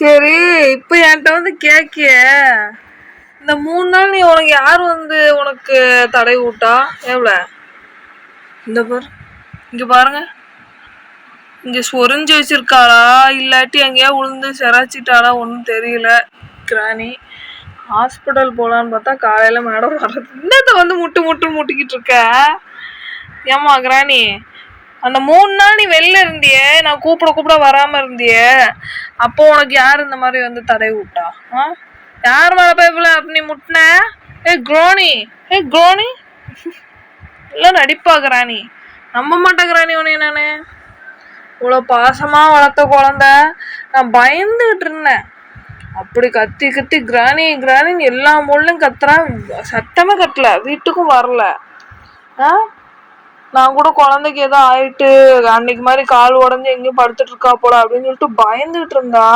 சரி இப்போ என்கிட்ட வந்து கேக்கிய. இந்த மூணு நாள் நீ உனக்கு யார் வந்து உனக்கு தடை விட்டா எவ்வளோ இந்த பாரு இங்க பாருங்க. இங்க சொரிஞ்சு வச்சிருக்காளா? இல்லாட்டி எங்கேயா விழுந்து சிராச்சிட்டாளா? ஒன்றும் தெரியல. கிராணி ஹாஸ்பிட்டல் போகலான்னு பார்த்தா காலையில் மேடம் வர்றது. என்னத்த வந்து முட்டு முட்டு முட்டிக்கிட்டு இருக்க? ஏம்மா கிராணி அந்த மூணு நாள் நீ வெளில இருந்தியே நான் கூப்பிட கூப்பிட வராம இருந்தியே அப்போ உனக்கு யார் இந்த மாதிரி வந்து தடை விட்டா? ஆ? யார் மேல பேப்பல அப்படி நீ முட்டின? ஏ குரோனி. ஏ குரோனி. இல்லை நடிப்பா கிராணி நம்ப மாட்டேன் கிராணி உன்னைய நானு. இவ்வளோ பாசமாக வளர்த்த குழந்த. நான் பயந்துகிட்டு இருந்தேன். அப்படி கத்தி கத்தி கிராணி கிராணின்னு எல்லா மூலையும் கத்துறேன். சத்தமே கட்டல வீட்டுக்கும் வரல. ஆ? நான் கூட குழந்தைக்கு ஏதோ ஆயிட்டு அன்னைக்கு மாதிரி கால் உடஞ்சி எங்கேயும் படுத்துட்டு இருக்கா போல அப்படின்னு சொல்லிட்டு பயந்துகிட்டு இருந்தா.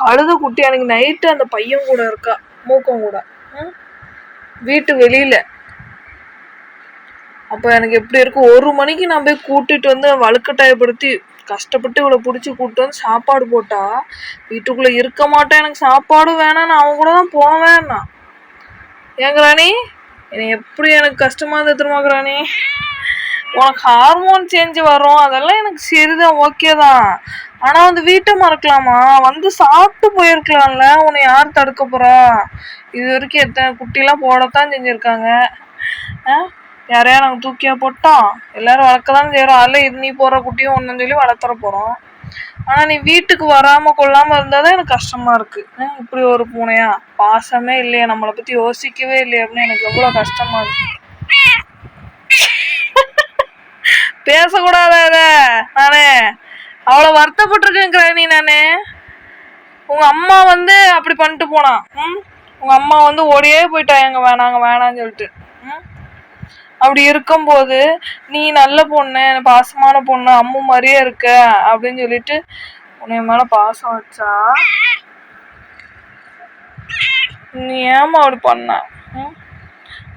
கழுத குட்டி அன்னைக்கு நைட்டு அந்த பையன் கூட இருக்கா மூக்கம் கூட. வீட்டு வெளியில. அப்போ எனக்கு எப்படி இருக்கும் ஒரு மணிக்கு நான் போய் கூட்டிட்டு வந்து வழுக்கட்டாயப்படுத்தி கஷ்டப்பட்டு இவளை பிடிச்சி கூப்பிட்டு வந்து சாப்பாடு போட்டா வீட்டுக்குள்ள இருக்க மாட்டேன் எனக்கு சாப்பாடு வேணாம் நான் அவன் கூட தான் போவேன் நான். ஏங்க என்னை எப்படி எனக்கு கஷ்டமா இருந்தது தெரியுமா உனக்கு ஹார்மோன் சேஞ்ச் வரும். அதெல்லாம் எனக்கு சரிதான் ஓகே தான். ஆனா வந்து வீட்டை மறக்கலாமா? வந்து சாப்பிட்டு போயிருக்கலாம்ல. உன்னை யார் தடுக்க போறா? இது வரைக்கும் எத்தனை குட்டிலாம் போடத்தான் செஞ்சிருக்காங்க. ஆ? யாரையா நாங்கள் தூக்கியா போட்டோம்? எல்லாரும் வளர்க்க தான் செய்கிறோம் அதில் இது நீ போகிற குட்டியும் ஒன்றுன்னு சொல்லி வளர்த்துற போகிறோம் ஆனால் நீ வீட்டுக்கு வராமல் கொள்ளாமல் இருந்தால் தான் எனக்கு கஷ்டமாக இருக்குது இப்படி ஒரு பூனையா? பாசமே இல்லையா. நம்மளை பற்றி யோசிக்கவே இல்லையா அப்படின்னு எனக்கு எவ்வளோ கஷ்டமாக இருக்கு. பேசக்கூடாத நானே? அவ்வளோ வருத்தப்பட்டிருக்கேன் கிராணி நானே. உங்க அம்மா வந்து அப்படி பண்ணிட்டு போனான் ம்? உங்க அம்மா வந்து ஓடியே போயிட்டா எங்க வேணாங்க வேணான்னு சொல்லிட்டு. ம்? அப்படி இருக்கும்போது நீ நல்ல பொண்ணு பாசமான பொண்ணு அம்மு மாதிரியே இருக்க அப்படின்னு சொல்லிட்டு உன்னை மேல பாசம் வச்சா நீ ஏமா அப்படி பண்ண?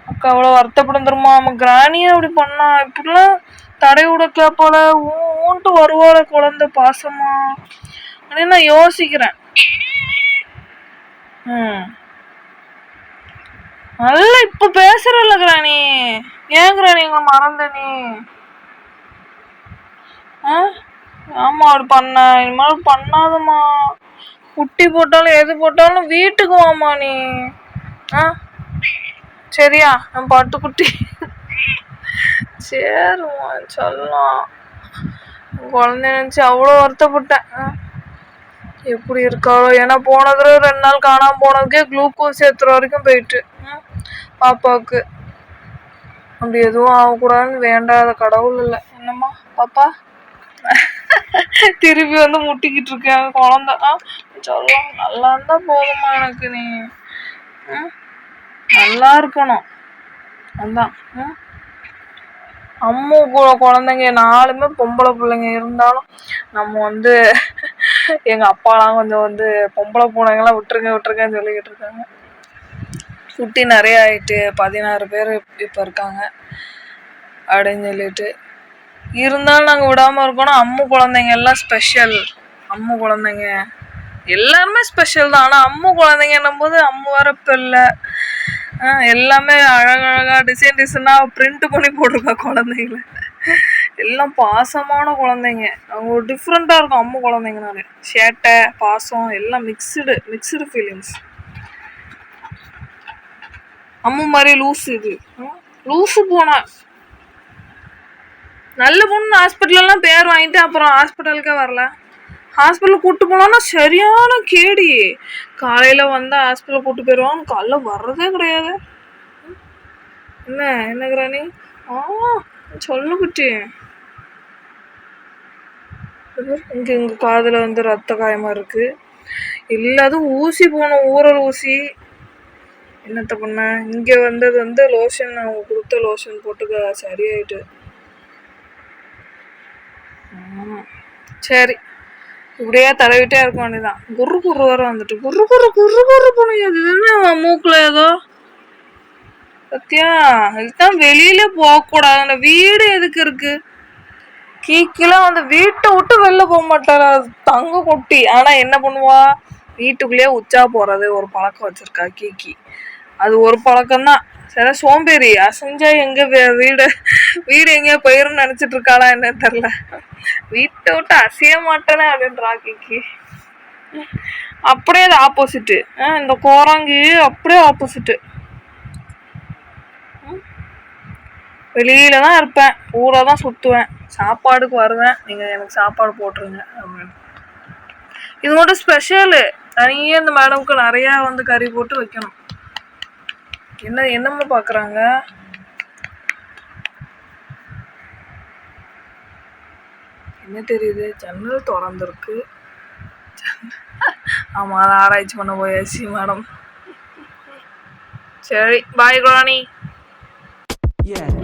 அக்கா அவ்வளோ வருத்தப்படும் தெரியுமா? நம்ம கிராணியே அப்படி பண்ணா. இப்படிலாம் தடை விடக்கா போல ஊன்ட்டு வருவாள குழந்தை பாசமா. அப்படின்னு நான் யோசிக்கிறேன். ம். நல்லா இப்ப பேசுறல கிராணி. ஏன் கிராணி எங்களை மறந்த நீ? ஆமா அவர் பண்ண இனிமேல் பண்ணாதம்மா. குட்டி போட்டாலும் எது போட்டாலும் வீட்டுக்கு வாமா நீ. ஆ? சரியா நான் பட்டுக்குட்டி சரிம்மா சொல்லலாம் குழந்தை நினச்சி அவ்வளோ வருத்தப்பட்டேன். எப்படி இருக்காளோ. ஏன்னா போன தடவை ரெண்டு நாள் காணாம போனதுக்கே குளுக்கோஸ் ஏற்றுற வரைக்கும் போயிட்டு. பாப்பாவுக்கு. அப்படி எதுவும் ஆகக்கூடாதுன்னு வேண்டாத கடவுள் இல்லை. என்னம்மா பாப்பா? திருப்பி வந்து முட்டிக்கிட்டு இருக்கேன் குழந்தை. ஆ சொல்லலாம் நல்லா இருந்தால் போதுமா எனக்கு நீ. நல்லா இருக்கணும். அதான். ம் அம்மு கூட குழந்தைங்க நாலுமே பொம்பளை பிள்ளைங்க. இருந்தாலும் நம்ம வந்து எங்க அப்பாலாம் கொஞ்சம் வந்து பொம்பளை பூனைங்கெல்லாம் விட்டுருங்க விட்டுருங்கன்னு சொல்லிக்கிட்டு இருக்காங்க. குட்டி நிறைய ஆயிட்டு பதினாறு பேர் இப்போ இருக்காங்க அப்படின்னு சொல்லிட்டு. இருந்தாலும் நாங்கள் விடாம இருக்கோம்னா அம்மு குழந்தைங்க எல்லாம் ஸ்பெஷல் அம்மு குழந்தைங்க எல்லாருமே ஸ்பெஷல் தான். ஆனால் அம்மு குழந்தைங்கன்னும் போது அம்மு வர இல்லை எல்லாமே அழகழகா டிசைன் டிசைனாக பிரிண்ட் பண்ணி போட்டிருக்கா குழந்தைங்கள. எல்லாம் பாசமான குழந்தைங்க. அவங்க டிஃப்ரெண்ட்டாக இருக்கும் அம்மு குழந்தைங்கனாலே. சேட்டை பாசம் எல்லாம் மிக்சடு மிக்சடு ஃபீலிங்ஸ் அம்மு மாதிரி லூஸ் இது. லூஸு லூசு போனா. நல்ல பொண்ணு ஹாஸ்பிட்டல்லாம் பேர் வாங்கிட்டு அப்புறம் ஹாஸ்பிட்டலுக்கே வரல. ஹாஸ்பிட்டல் கூப்பிட்டு போனோன்னா சரியான கேடி. காலையில் வந்தால் ஹாஸ்பிட்டல் கூட்டு போயிடுவான் காலைல வர்றதே கிடையாது. என்ன என்ன கிராணி? ஆ சொல்லு குட்டி. இங்கே இங்கே காதில் வந்து ரத்த காயமாக இருக்குது இல்லாத ஊசி போனோம் ஊரல் ஊசி. என்னத்த பண்ண? இங்கே வந்தது வந்து லோஷன் அவங்க கொடுத்த லோஷன் போட்டுக்க சரியாயிட்டு. ம். சரி. இப்படியே தடவிட்டே இருக்க வேண்டியதான் குரு குரு வர வந்துட்டு குரு குரு குரு குரு போனீங்க அது என்ன மூக்குல ஏதோ? சத்தியா இதுதான் வெளியில போகக்கூடாது அந்த வீடு எதுக்கு இருக்கு? கீக்கெல்லாம் வந்து வீட்டை விட்டு வெளில போக மாட்டாரா தங்க குட்டி. ஆனா என்ன பண்ணுவா? வீட்டுக்குள்ளேயே உச்சா போறது ஒரு பழக்கம் வச்சிருக்கா கீக்கி. அது ஒரு பழக்கம்தான். சரி சோம்பேறி. அசைஞ்சா எங்க வீடு? வீடு எங்கேயோ போயிரும் நினைச்சிட்டு இருக்காளா என்னன்னு தெரியல. வீட்டை விட்டு அசைய மாட்டேனே அப்படின்னு ராக்கிக்கு அப்படியே அது ஆப்போசிட்டு இந்த கோராங்கி அப்படியே ஆப்போசிட்டு வெளியில தான் இருப்பேன். ஊரை தான் சுற்றுவேன் சாப்பாடுக்கு வருவேன். நீங்கள் எனக்கு சாப்பாடு போட்டுருங்க அப்படின்னு. இது மட்டும் ஸ்பெஷலு தனியே இந்த மேடம்க்கு நிறையா வந்து கறி போட்டு வைக்கணும். என்ன என்னம்மா பார்க்குறாங்க என்ன தெரியுது? ஜன்னல் திறந்துருக்கு. ஆமாம் அதை ஆராய்ச்சி பண்ண போயாச்சு மேடம். சரி பாய் குரானி Yeah.